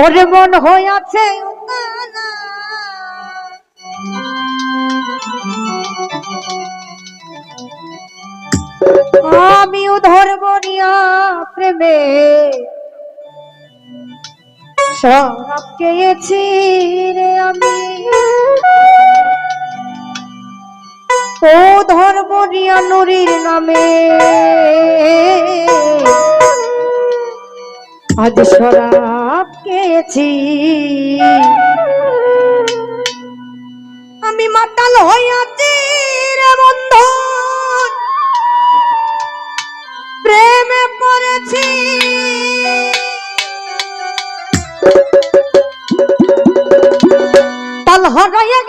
ওর মন হইয়াছে আমি ধর্ম প্রেমে সব রে আমি। ও ধর্ম বনিয়া নুরির নামে। আজ সরা গেছি। আমি মাতাল হইয়াছি রে বন্ধু। প্রেমে পড়েছি। তাল হরাইয়া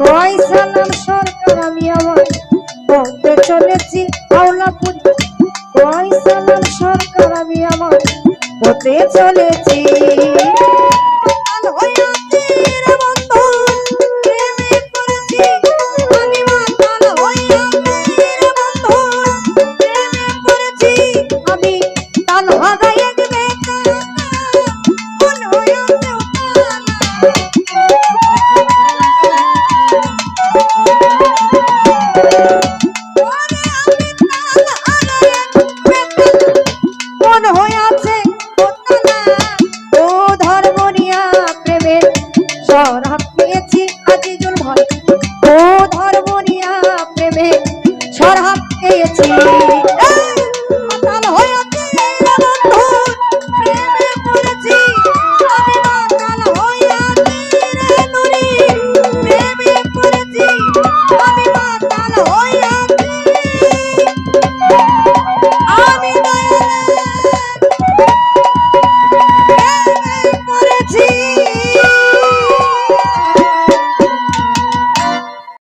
কয় সালাম সরকার, আমি আমার বলতে চলেছি আওলাপুর। কয় সালাম সরকার, আমি আমার হতে চলেছি।